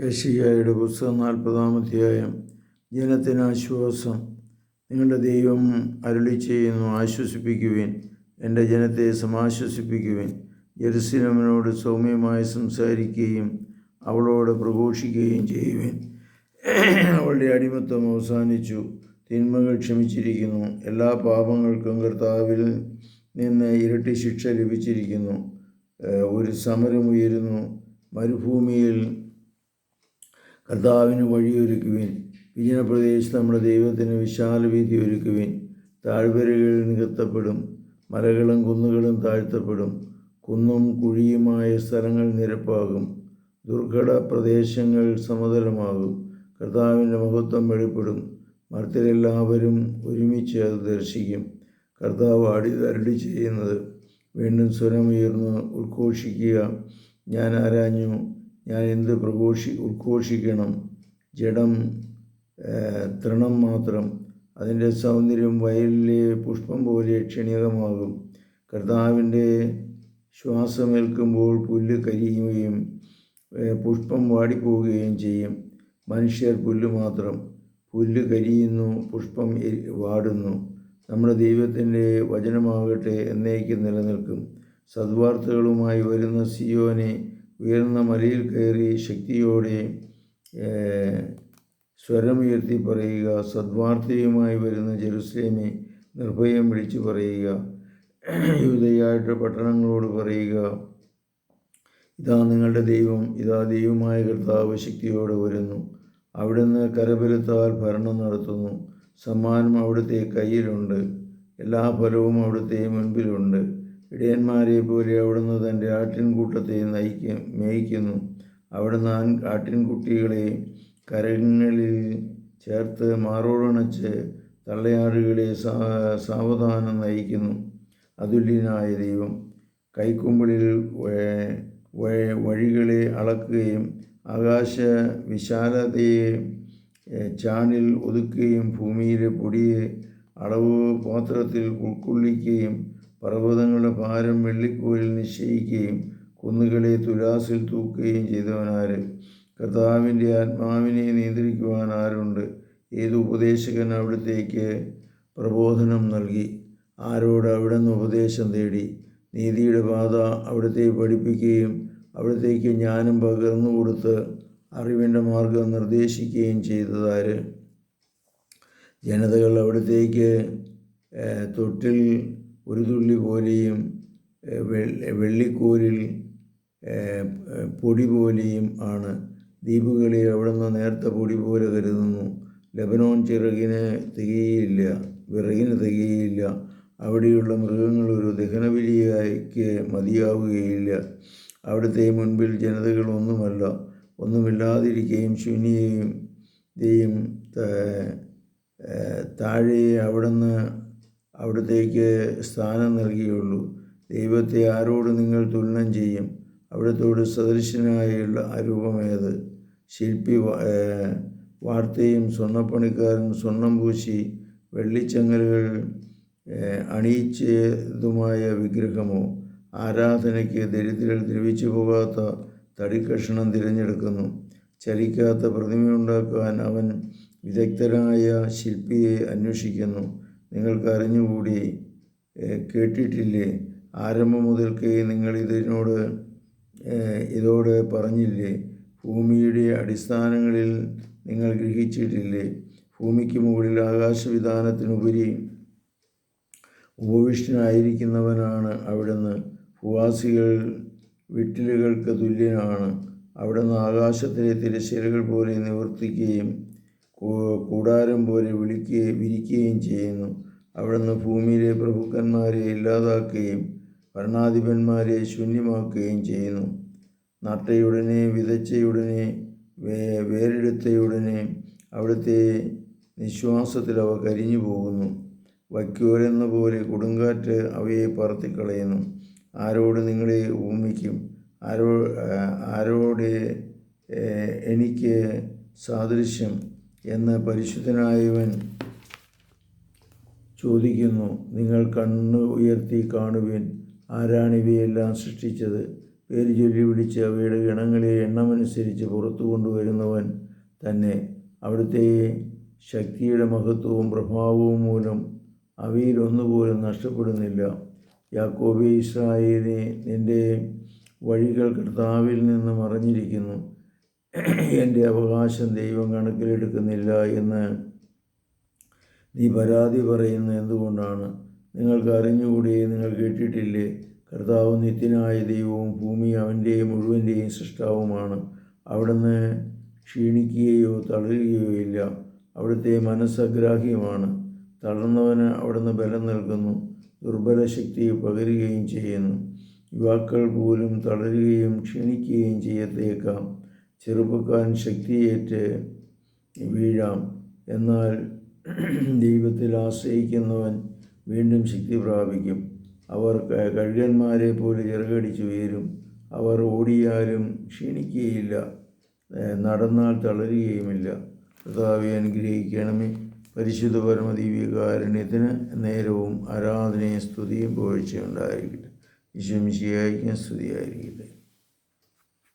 യശിയായുടെ പുസ്തകം നാൽപ്പതാം അധ്യായം. ജനത്തിന് ആശ്വാസം. നിങ്ങളുടെ ദൈവം അരുളി ചെയ്യുന്നു ആശ്വസിപ്പിക്കുവിൻ. എന്റെ ജനത്തെ സമാശ്വസിപ്പിക്കുവിൻ. ജെറുസലമിനോട് സൗമ്യമായി സംസാരിക്കുകയും അവളോട് പ്രഘോഷിക്കുകയും ചെയ്യുവിൻ. അവളുടെ അടിമത്തം അവസാനിച്ചു. തിന്മകൾ ക്ഷമിച്ചിരിക്കുന്നു. എല്ലാ പാപങ്ങൾക്കും കർത്താവിൽ നിന്ന് ഇരട്ടി ശിക്ഷ ലഭിച്ചിരിക്കുന്നു. ഒരു സമരം ഉയരുന്നു. മരുഭൂമിയിൽ കർത്താവിന് വഴിയൊരുക്കുവിൻ. വിജനപ്രദേശത്ത് നമ്മുടെ ദൈവത്തിന് വിശാല വീതി ഒരുക്കുവിൻ. താഴ്വരകളിൽ നികത്തപ്പെടും. മലകളും കുന്നുകളും താഴ്ത്തപ്പെടും. കുന്നും കുഴിയുമായ സ്ഥലങ്ങൾ നിരപ്പാകും. ദുർഘട പ്രദേശങ്ങൾ സമതലമാകും. കർത്താവിന്റെ മഹത്വം വെളിപ്പെടും. മർത്തരെല്ലാവരും ഒരുമിച്ച് അത് ദർശിക്കും. കർത്താവ് അടി തരടി ചെയ്യുന്നത് വീണ്ടും സ്വരമുയർന്ന് ഉദ്ഘോഷിക്കുക. ഞാൻ ആരാഞ്ഞു? ഞാൻ എന്ത് പ്രഘോഷി ഉദ്ഘോഷിക്കണം? ജഡം തൃണം മാത്രം. അതിന്റെ സൗന്ദര്യം വയലിലെ പുഷ്പം പോലെ ക്ഷണികമാകും. കർത്താവിന്റെ ശ്വാസമേൽക്കുമ്പോൾ പുല്ല് കരിയുകയും പുഷ്പം വാടിപ്പോവുകയും ചെയ്യും. മനുഷ്യർ പുല്ല് മാത്രം. പുല്ല് കരിയുന്നു പുഷ്പം വാടുന്നു. നമ്മുടെ ദൈവത്തിന്റെ വചനമാകട്ടെ എന്നേക്കും നിലനിൽക്കും. സദ്വാർത്തകളുമായി വരുന്ന സിയോനെ ഉയർന്ന മലയിൽ കയറി ശക്തിയോടെ സ്വരമുയർത്തി പറയുക സദ്വാർത്തയുമായി വരുന്ന ജെറുസലേമെ നിർഭയം വിളിച്ചു പറയുക യുവതയായിട്ട് പട്ടണങ്ങളോട് പറയുക ഇതാ നിങ്ങളുടെ ദൈവം ഇതാ ദൈവമായ കർത്താവ് ശക്തിയോടെ വരുന്നു. അവിടുന്ന് കരബലത്താൽ ഭരണം നടത്തുന്നു. സമ്മാനം അവിടുത്തെ കയ്യിലുണ്ട്. എല്ലാ ഫലവും അവിടുത്തെ മുൻപിലുണ്ട്. ഇടയന്മാരെ പോലെ അവിടുന്ന് തന്റെ ആട്ടിൻകൂട്ടത്തെ നയിക്ക മേയിക്കുന്നു. അവിടുന്ന് ആൺ ആട്ടിൻകുട്ടികളെ കരങ്ങളിൽ ചേർത്ത് മാറോടണച്ച് തള്ളയാടുകളെ സാവധാനം നയിക്കുന്നു. അതുല്യനായ ദൈവം കൈക്കുമ്പിളിൽ വഴികളെ അളക്കുകയും ആകാശ വിശാലതയെ ചാണിൽ ഒതുക്കുകയും ഭൂമിയിലെ പൊടിയെ അളവ് പാത്രത്തിൽ ഉൾക്കൊള്ളിക്കുകയും പർവതങ്ങളുടെ ഭാരം വെള്ളിക്കോലിൽ നിശ്ചയിക്കുകയും കുന്നുകളെ തുലാസിൽ തൂക്കുകയും ചെയ്തവനാര്? കർത്താവിന്റെ ആത്മാവിനെ നിയന്ത്രിക്കുവാൻ ആരുണ്ട്? ഏത് ഉപദേശകൻ അവിടത്തേക്ക് പ്രബോധനം നൽകി? ആരോട് അവിടെ നിന്ന് ഉപദേശം തേടി? നീതിയുടെ പാത അവിടത്തെ പഠിപ്പിക്കുകയും അവിടത്തേക്ക് ജ്ഞാനം പകർന്നു കൊടുത്ത് അറിവിന്റെ മാർഗം നിർദ്ദേശിക്കുകയും ചെയ്തതാര്? ജനതകൾ അവിടത്തേക്ക് തൊട്ടിൽ ഒരു തുള്ളി പോലെയും വെള്ളിക്കൂരിൽ പൊടി പോലെയും ആണ്. ദ്വീപുകളെ അവിടുന്ന് നേർത്ത പൊടി പോലെ കരുതുന്നു. ലബനോൻ ചിറകിന് തികയില്ല വിറകിന് തികയില്ല. അവിടെയുള്ള മൃഗങ്ങൾ ഒരു ദഹനബലിയായിക്ക് മതിയാവുകയില്ല. അവിടുത്തെ മുൻപിൽ ജനതകൾ ഒന്നുമല്ല ഒന്നുമില്ലാതിരിക്കുകയും ശൂന്യയും താഴെ അവിടുന്ന് അവിടത്തേക്ക് സ്ഥാനം നൽകിയുള്ളൂ. ദൈവത്തെ ആരോട് നിങ്ങൾ തുലനം ചെയ്യും? അവിടത്തോട് സദൃശനായുള്ള അരൂപമേത് ശില്പി വാർത്തയും സ്വർണപ്പണിക്കാരൻ സ്വർണം പൂശി വെള്ളിച്ചങ്ങലുകൾ അണിയിച്ചതുമായ വിഗ്രഹമോ? ആരാധനയ്ക്ക് ദരിദ്രർ ദ്രവിച്ചു പോകാത്ത തടിക്കഷണം തിരഞ്ഞെടുക്കുന്നു. ചലിക്കാത്ത പ്രതിമയുണ്ടാക്കാൻ അവൻ വിദഗ്ധരായ ശില്പിയെ അന്വേഷിക്കുന്നു. നിങ്ങൾക്ക് അറിഞ്ഞുകൂടി കേട്ടിട്ടില്ലേ? ആരംഭം മുതൽക്കേ നിങ്ങൾ ഇതിനോട് ഇതോട് പറഞ്ഞില്ലേ? ഭൂമിയുടെ അടിസ്ഥാനങ്ങളിൽ നിങ്ങൾ ഗ്രഹിച്ചിട്ടില്ലേ? ഭൂമിക്ക് മുകളിൽ ആകാശവിധാനത്തിനുപരി ഉപവിഷ്ടനായിരിക്കുന്നവനാണ് അവിടുന്ന്. ഭൂവാസികൾ വിട്ടിലുകൾക്ക് തുല്യനാണ്. അവിടുന്ന് ആകാശത്തിലെ തിരശ്ശീലകൾ പോലെ നിവർത്തിക്കുകയും കൂടാരം പോലെ വിളിക്കുകയും വിരിക്കുകയും ചെയ്യുന്നു. അവിടുന്ന് ഭൂമിയിലെ പ്രഭുക്കന്മാരെ ഇല്ലാതാക്കുകയും ഭരണാധിപന്മാരെ ശൂന്യമാക്കുകയും ചെയ്യുന്നു. നട്ടയുടനെ വിതച്ചയുടനെ വേ വേരെടുത്തയുടനെ അവിടുത്തെ നിശ്വാസത്തിൽ അവ കരിഞ്ഞു പോകുന്നു. വൈക്കോലെന്ന പോലെ കൊടുങ്കാറ്റ് അവയെ പറത്തിക്കളയുന്നു. ആരോട് നിങ്ങളെ ഊമിക്കും ആരോ ആരോട് എനിക്ക് സാദൃശ്യം? എന്ന് പരിശുദ്ധനായവൻ ചോദിക്കുന്നു നിങ്ങൾ കണ്ണ് ഉയർത്തി കാണുവിൻ. ആരാണ് ഇവയെല്ലാം സൃഷ്ടിച്ചത്? പേര് ചൊല്ലി പിടിച്ച് അവയുടെ ഗണങ്ങളെ എണ്ണമനുസരിച്ച് പുറത്തു കൊണ്ടുവരുന്നവൻ തന്നെ. അവിടുത്തെ ശക്തിയുടെ മഹത്വവും പ്രഭാവവും മൂലം അവയിൽ ഒന്നുപോലും നഷ്ടപ്പെടുന്നില്ല. യാക്കോബി ഇസ്രായേലിനെ നിന്റെ വഴികൾ കർത്താവിൽ നിന്ന് മറഞ്ഞിരിക്കുന്നു എന്റെ അവകാശം ദൈവം കണക്കിലെടുക്കുന്നില്ല എന്ന് നീ പരാതി പറയുന്നത് എന്തുകൊണ്ടാണ്? നിങ്ങൾക്ക് അറിഞ്ഞുകൂടി നിങ്ങൾ കേട്ടിട്ടില്ലേ? കർത്താവ് നിത്യനായ ദൈവവും ഭൂമി അവന്റെയും മുഴുവന്റെയും സൃഷ്ടാവുമാണ്. അവിടുന്ന് ക്ഷീണിക്കുകയോ തളരുകയോ ഇല്ല. അവിടുത്തെ മനസ്സഗ്രാഹ്യമാണ് തളർന്നവന് അവിടുന്ന് ബലം നൽകുന്നു. ദുർബല ശക്തി പകരുകയും ചെയ്യുന്നു. യുവാക്കൾ പോലും തളരുകയും ക്ഷീണിക്കുകയും ചെയ്യത്തേക്കാം. ചെറുപ്പക്കാരൻ ശക്തിയേറ്റ് വീഴാം. എന്നാൽ ദൈവത്തിൽ ആശ്രയിക്കുന്നവൻ വീണ്ടും ശക്തി പ്രാപിക്കും. അവർ കഴുകന്മാരെ പോലെ ചിറകടിച്ചു വീരും അവർ ഓടിയാലും ക്ഷീണിക്കുകയില്ല. നടന്നാൽ തളരുകയുമില്ല. കർത്താവെ അനുഗ്രഹിക്കണമേ. പരിശുദ്ധ പരമദീവികാരുണ്യത്തിന് നേരവും ആരാധനയും സ്തുതിയും പോഴ്ചയുണ്ടായിരിക്കട്ടെ ഈശോ മിശിഹായിക്കും സ്തുതിയായിരിക്കട്ടെ.